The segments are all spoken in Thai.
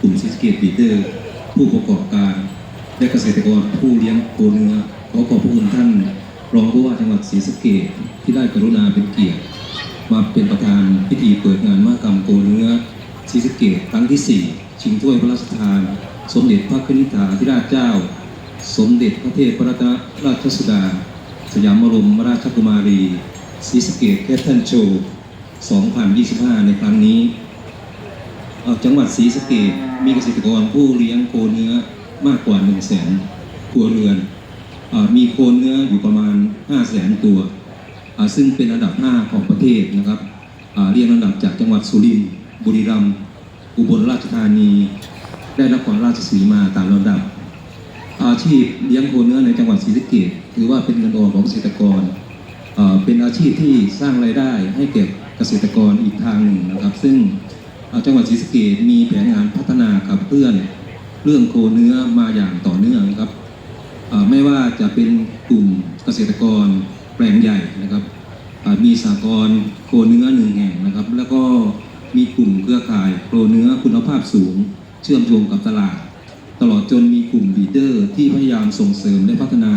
กลุ่มซิสเกตบีเตอร์ ผู้ประกอบการ และเกษตรกรผู้เลี้ยงโคเนื้อขอขอบพระคุณท่าน รองผู้ว่าจังหวัดศรีสะเกษที่ได้กรุณาเป็นเกียรติ มาเป็นประธานพิธีเปิดงานมหกรรมโคเนื้อศรีสะเกษครั้งที่ 4 ชิงถ้วยพระราชทาน สมเด็จพระนิธิาธิราชเจ้า สมเด็จพระเทพรัตนราชสุดา สยามบรมราชกุมารีศรีสะเกษแคทเทิลโชว์ 2025 ในครั้งนี้ จังหวัดศรีสะเกษมีเกษตรกรผู้เลี้ยงโคเนื้อมากกว่า1 0 0 0 0แสนครัวเรือนออมีโคเนื้ออยู่ประมาณ 5 0 0แสนตัว ซึ่งเป็นอันดับ5ของประเทศนะครับเรียงลำดับจากจังหวัดสุรินทร์บุรีรัมย์อุบลราชธานี ได้นครราชสีมาตามลำดับ อาชีพเลี้ยงโคเนื้อในจังหวัดศรีสะเกษถือว่าเป็นเงินออมของเกษตรกร เป็นอาชีพที่สร้างรายได้ให้แก่เกษตรกรอีกทางหนึ่งนะครับ ซึ่ง จังหวัดศรีสะเกษมีแผนงานพัฒนาขับเคลื่อน เรื่องโคเนื้อมาอย่างต่อเนื่องครับไม่ว่าจะเป็นกลุ่มเกษตรกรแปลงใหญ่นะครับมีสากลโคเนื้อหนึ่งแห่งนะครับ แล้วก็มีกลุ่มเครือข่ายโคเนื้อคุณภาพสูง เชื่อมโยงกับตลาด ตลอดจนมีกลุ่มบีเดอร์ ที่พยายามส่งเสริมและพัฒนา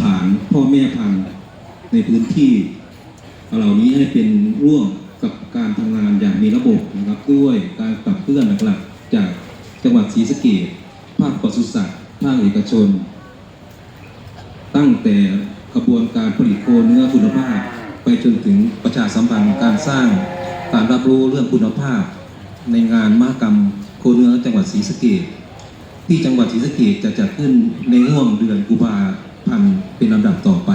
ฐานพ่อแม่พันธุ์ในพื้นที่เหล่านี้ให้เป็นร่วม กับการทำงานอย่างมีระบบนะครับด้วยการขับเคลื่อนหลักๆจากจังหวัดศรีสะเกษภาคปศุสัตว์ภาคเอกชน ตั้งแต่กระบวนการผลิตโคเนื้อคุณภาพ ไปจนถึงประชาสัมพันธ์การสร้างการรับรู้เรื่องคุณภาพ ในงานมหกรรมโคเนื้อจังหวัดศรีสะเกษที่จังหวัดศรีสะเกษจะจัดขึ้นในห่วงเดือนกุมภาพันธ์เป็นลำดับต่อไป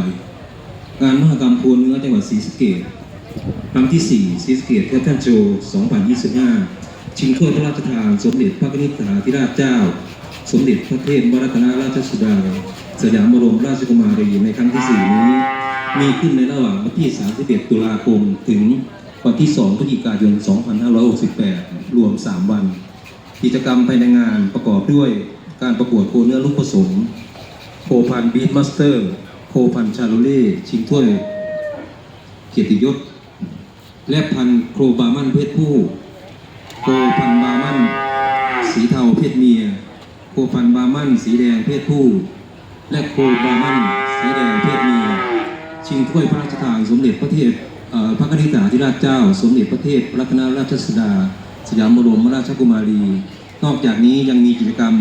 งานมหกรรมโคเนื้อจังหวัดศรีสะเกษ ครั้งที่4ศรีสเกษแคทเทิลโชว์2025 ชิงถ้วยพระราชทานสมเด็จพระนิธิาธิราชเจ้า สมเด็จพระเทพวรัตนราชสุดา สยามบรมราชกุมารีในครั้งที่ 4 นี้ มีขึ้นในระหว่างวันที่ 31 ตุลาคม ถึงวันที่ 2 พฤศจิกายน 2568 รวม 3 วัน กิจกรรมภายในงานประกอบด้วยการประกวดโคเนื้อลูกผสม โคพันบีทมาสเตอร์ โคพันชาโลเล่ ชิงถ้วยเกียรติยศ และพันโครบามันเพศผู้ โคพันบามันสีเทาเพศเมีย โคพันบามันสีแดงเพศผู้ และโคบามันสีแดงเพศเมีย ชิงถ้วยพระราชทานสมเด็จพระเทพพระนิธิาธิราชเจ้า สมเด็จพระเทพรัตนราชสุดา สยามบรมราชกุมารี นอกจากนี้ยังมีกิจกรรม